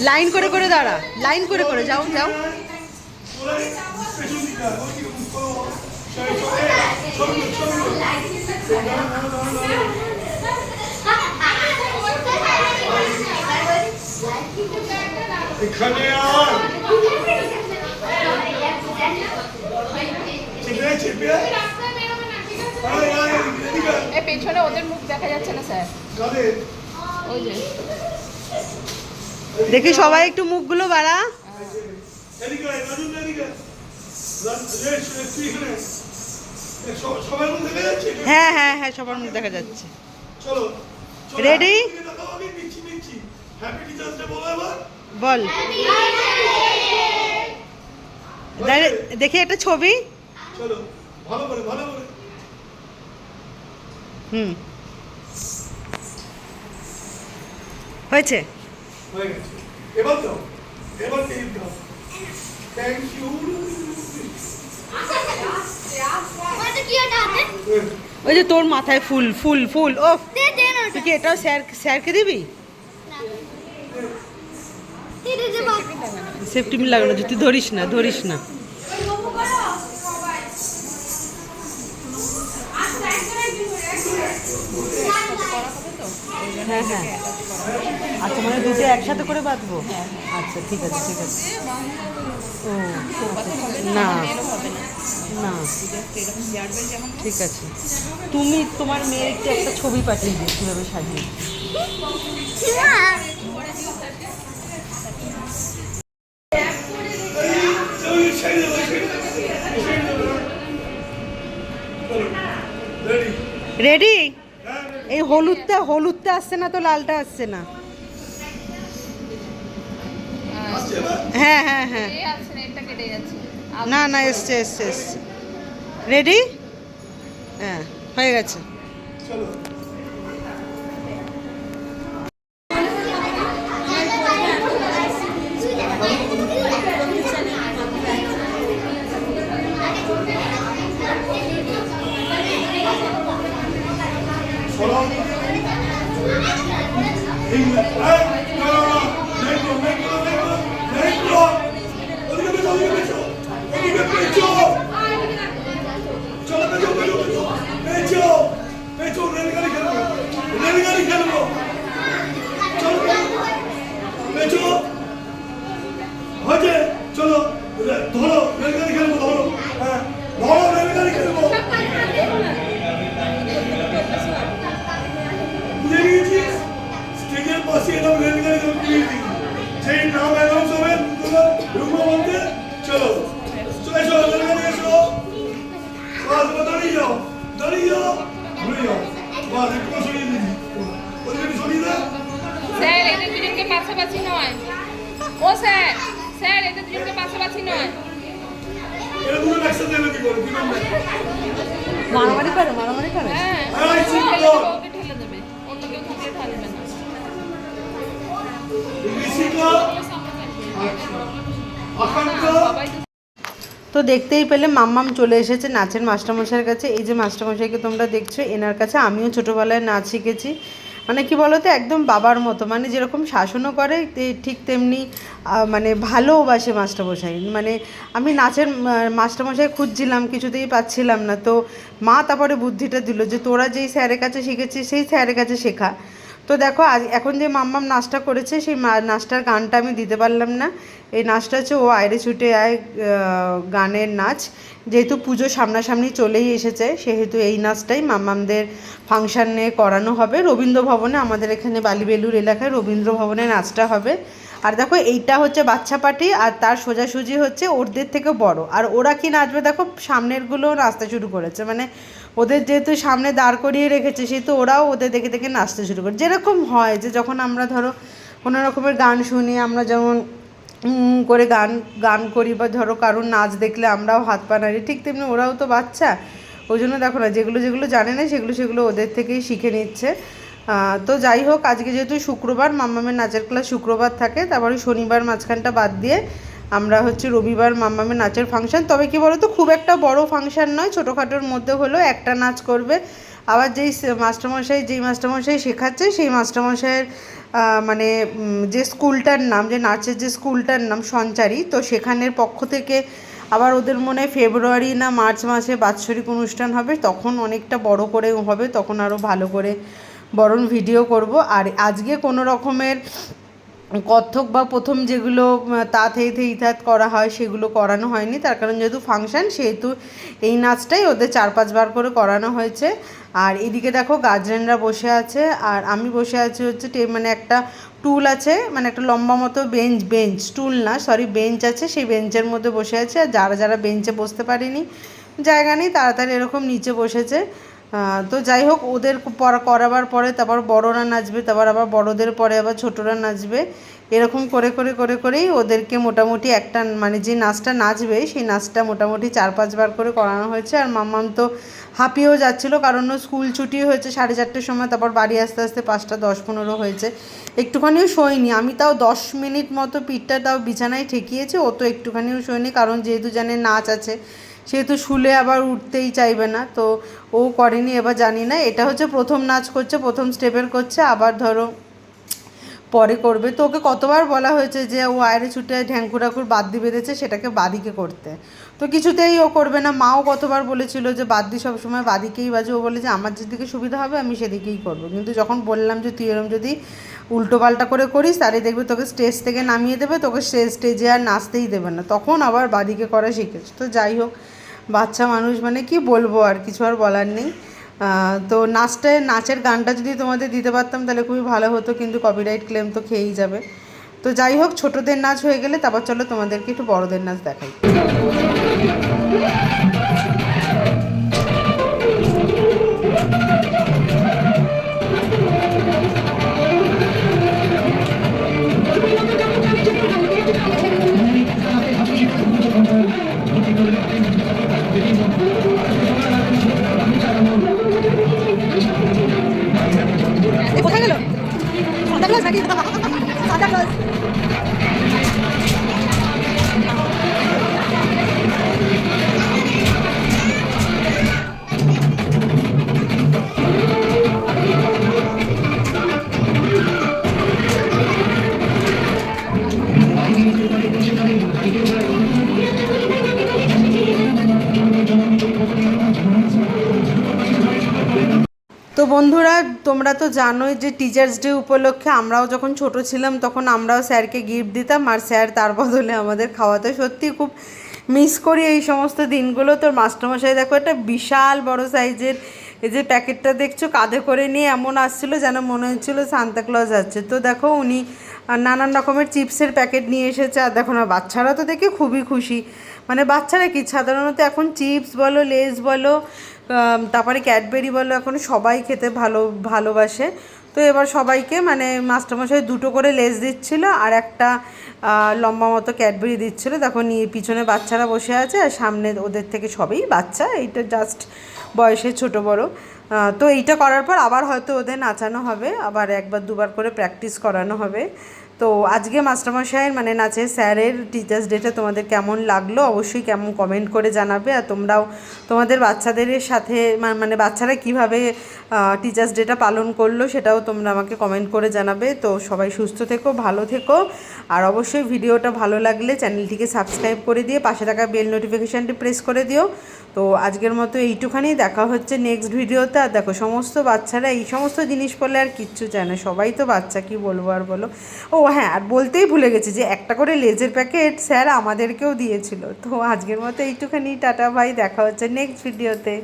Line করে করে দাঁড়া লাইন করে করে যাও যাও। এখানে পেছনে ওদের মুখ দেখা যাচ্ছে না স্যার। ওই যে। দেখি সবাই একটু মুখগুলো বাড়া। হ্যাঁ হ্যাঁ হ্যাঁ সবার মুখ দেখা যাচ্ছে। চলো চলো, Ready? এদিকে তাকাও, আমি নিচ্ছি নিচ্ছি হ্যাপি টিচার্স ডে বলো দেখি একটা ছবি। হুম। হয়েছে? হয়ে গেছে। এবার দাও এবার টেপ দাও। থ্যাংক ইউ ওই যে তোর মাথায় ফুল ফুল ফুল ও তুই কি এটাও স্যার স্যারকে দিবি? সেফটি মিল লাগানো তুই ধরিস না ধরিস না। হ্যাঁ হ্যাঁ। আচ্ছা মানে দুটো একসাথে করে বাঁধবো? আচ্ছা ঠিক আছে ঠিক আছে। ও না। না। ঠিক আছে। তুমি তোমার মেয়েকে একটা ছবি পাঠিয়ে দিও কীভাবে সাজিয়ে রেডি রেডি হ্যাঁ এই হলুদটা হলুদটা আসছে না তো লালটা আসছে না আসছে এবার হ্যাঁ হ্যাঁ হ্যাঁ। না এটা কেটে যাচ্ছে। না না এসছে এসছে এসছে। রেডি হ্যাঁ হয়ে গেছে। স্যার এদের দুজনকে পাশাপাশি নয়। ও স্যার স্যার এদের দুজনকে পাশাপাশি নয়। এরা দুটো একসাথে এলে কি করে। কি নাম দেয়? মারামারি করে। মারামারি করে হ্যাঁ তো দেখতেই পেলে মাম্মাম চলে এসেছে নাচের মাস্টারমশাইয়ের কাছে। এই যে মাস্টারমশাইকে তোমরা দেখছ, এনার কাছে আমিও ছোটোবেলায় নাচ শিখেছি। মানে কি বলতো, একদম বাবার মতো। মানে যেরকম শাসনও করে ঠিক তেমনি মানে ভালোবাসে মাস্টারমশাই। মানে আমি নাচের মাস্টারমশাই খুঁজছিলাম, কিছুতেই পাচ্ছিলাম না। তো মা তারপরে বুদ্ধিটা দিল যে, তোরা যেই স্যারের কাছে শিখেছিস, সেই স্যারের কাছে শেখা। তো দেখো, আজ এখন যে মাম্মাম নাচটা করেছে, সেই নাচটার গানটা আমি দিতে পারলাম না। এই নাচটা হচ্ছে ও আয়রে ছুটে আয় গানের নাচ। যেহেতু পুজো সামনাসামনি চলেই এসেছে, সেহেতু এই নাচটাই মাম্মামদের ফাংশানে করানো হবে। রবীন্দ্র ভবনে আমাদের এখানে বালিবেলুর এলাকায় রবীন্দ্র ভবনে নাচটা হবে। আর দেখো, এইটা হচ্ছে বাচ্চা পার্টি, আর তার সোজাসুজি হচ্ছে ওদের থেকে বড়। আর ওরা কি নাচবে, দেখো সামনেরগুলো নাচতে শুরু করেছে। মানে ওদের যেহেতু সামনে দাঁড় করিয়ে রেখেছে, সেহেতু ওরাও ওদের দেখে দেখে নাচতে শুরু করে। যেরকম হয় যে যখন আমরা ধরো কোনো রকমের গান শুনি, আমরা যেমন করে গান গান করি বা ধরো কারোর নাচ দেখলে আমরাও হাত পা নাড়ি, ঠিক তেমনি ওরাও তো বাচ্চা। ওই জন্য দেখো না, যেগুলো যেগুলো জানে না, সেগুলো সেগুলো ওদের থেকেই শিখে নিচ্ছে। তো যাই হোক, আজকে যেহেতু শুক্রবার, মাম্মামের নাচের ক্লাস শুক্রবার থাকে, তারপরে শনিবার মাঝখানটা বাদ দিয়ে আমরা হচ্ছে রবিবার মাম্মামের নাচের ফাংশন তবে কি বলো তো খুব একটা বড় ফাংশন নয়, ছোটোখাটোর মধ্যে হলেও একটা নাচ করবে। আবার যেই মাস্টারমশাই যেই মাস্টারমশাই শেখাচ্ছে, সেই মাস্টারমশাইয়ের মানে যে স্কুলটার নাম, যে নাচের যে স্কুলটার নাম সঞ্চারী, তো সেখানের পক্ষ থেকে আবার ওদের মনে ফেব্রুয়ারি না মার্চ মাসে বাৎসরিক অনুষ্ঠান হবে, তখন অনেকটা বড় করে হবে, তখন আরও ভালো করে বরং ভিডিও করব। আর আজকে কোনো রকমের কত্থক বা প্রথম যেগুলো তা থেই থেই ইত্যাদ করা হয়, সেগুলো করানো হয়নি। তার কারণ যেহেতু ফাংশন সেহেতু এই নাচটাই ওদের চার পাঁচবার করে করানো হয়েছে। আর এদিকে দেখো গার্জেনরা বসে আছে, আর আমি বসে আছি হচ্ছে টে- মানে একটা টুল আছে মানে একটা লম্বা মতো বেঞ্চ বেঞ্চ, টুল না সরি বেঞ্চ আছে, সেই বেঞ্চের মধ্যে বসে আছে। আর যারা যারা বেঞ্চে বসতে পারেনি, জায়গা নেই, তাড়াতাড়ি এরকম নিচে বসেছে। তো যাই হোক, ওদের করাবার পরে তারপর বড়রা নাচবে, তারপর আবার বড়দের পরে আবার ছোটরা নাচবে। এরকম করে করে করে, করেই ওদেরকে মোটামুটি একটা মানে যে নাচটা নাচবে, সেই নাচটা মোটামুটি চার পাঁচবার করে করানো হয়েছে। আর মাম্মাম তো হাঁপিয়েও যাচ্ছিল, কারণ স্কুল ছুটি হয়েছে সাড়ে চারটের সময়, তারপর বাড়ি আসতে আসতে পাঁচটা দশ পনেরো হয়েছে। একটুখানিও শোয়নি। আমি তাও দশ মিনিট মতো পিঠটা তাও বিছানায় ঠেকিয়েছি, ও তো একটুখানিও শোয়নি, কারণ যেহেতু জানে নাচ আছে সেহেতু শুলে আবার উঠতেই চাইবে না, তো ও করেনি, এবার জানি না। এটা হচ্ছে প্রথম নাচ করছে, প্রথম স্টেপের করছে, আবার ধরো পরে করবে। তো ওকে কতবার বলা হয়েছে যে ও আয়রে ছুটে ঢ্যাঙ্কুরাকুর বাদ্যি বেঁধেছে, সেটাকে বাদিকে করতে। তো কিছুতেই ও করবে না। মাও কতবার বলেছিল যে বাদ্যি সবসময় বাদিকেই বাজে। ও বলে যে, আমার যেদিকে সুবিধা হবে, আমি সেদিকেই করব। কিন্তু যখন বললাম যে, তুই এরম যদি উল্টো পাল্টা করে করিস তাহলে দেখবে তোকে স্টেজ থেকে নামিয়ে দেবে, তোকে স্টেজ আর নাচতেই দেবে না। তখন আবার বাদিকে করা শিখেছে। তো যাই হোক, বাচ্চা মানুষ মানে কি বলব আর কিছু আর বলার নেই। তো নাচটায় নাচের গানটা যদি তোমাদের দিতে পারতাম তাহলে খুবই ভালো হতো, কিন্তু কপিরাইট ক্লেম তো খেয়েই যাবে। তো যাই হোক, ছোটদের নাচ হয়ে গেলে, তারপর চলো তোমাদেরকে একটু বড়দের নাচ দেখাই। তো বন্ধুরা, তোমরা তো জানোই যে টিচার্স ডে উপলক্ষে আমরাও যখন ছোট ছিলাম, তখন আমরাও স্যারকে গিফট দিতাম আর স্যার তার বদলে আমাদের খাওয়াতে। সত্যি খুব মিস করি এই সমস্ত দিনগুলো। তোর মাস্টারমশাই দেখো একটা বিশাল বড় সাইজের এই যে প্যাকেটটা দেখছ, কাঁধে করে নিয়ে এমন আসছিল যেন মনে হচ্ছিল সান্তাক্লজ আছে। তো দেখো উনি নানান রকমের চিপসের প্যাকেট নিয়ে এসেছে আর দেখো না, বাচ্চারা তো দেখে খুবই খুশি। মানে বাচ্চারা কি, সাধারণত এখন চিপস বলো, লেস বলো তারপরে ক্যাডবেরি বলো, এখন সবাই খেতে ভালো, ভালোবাসে। তো এবার সবাইকে মানে মাস্টারমশাই দুটো করে লেস দিচ্ছিল আর একটা লম্বা মতো ক্যাডবেরি দিচ্ছিল। দেখো, নিয়ে পিছনে বাচ্চারা বসে আছে আর সামনে ওদের থেকে সবই বাচ্চা। এইটা জাস্ট বয়সে ছোট বড়। তো এইটা করার পর আবার হয়তো ওদের নাচানো হবে। আবার একবার দুবার করে প্র্যাকটিস করানো হবে। তো আজকে মাস্টারমশাইয়ের মানে নাচের স্যারের টিচার্স ডেটা তোমাদের কেমন লাগল? অবশ্যই কেমন কমেন্ট করে জানাবে। আর তোমরাও তোমাদের বাচ্চাদের সাথে মানে বাচ্চারা কীভাবে টিচার্স ডেটা পালন করল সেটাও তোমরা আমাকে কমেন্ট করে জানাবে। তো সবাই সুস্থ থেকো, ভালো থেকো। আর অবশ্যই ভিডিওটা ভালো লাগলে চ্যানেলটিকে সাবস্ক্রাইব করে দিয়ে পাশে থাকা বেল নোটিফিকেশানটি প্রেস করে দিও। তো আজকের মতো এইটুখানি, দেখা হচ্ছে নেক্সট ভিডিওতে। আর দেখো, সমস্ত বাচ্চারা এই সমস্ত জিনিস বলে আর কিচ্ছু চায় না। সবাই তো বাচ্চা, কি বলব আর বলো? ও হ্যাঁ আর বলতেই ভুলে গেছি যে একটা করে লেজের প্যাকেট স্যার আমাদেরকেও দিয়েছিল। তো আজকের মতো এইটুখানি, টাটা ভাই দেখা হচ্ছে নেক্সট ভিডিওতে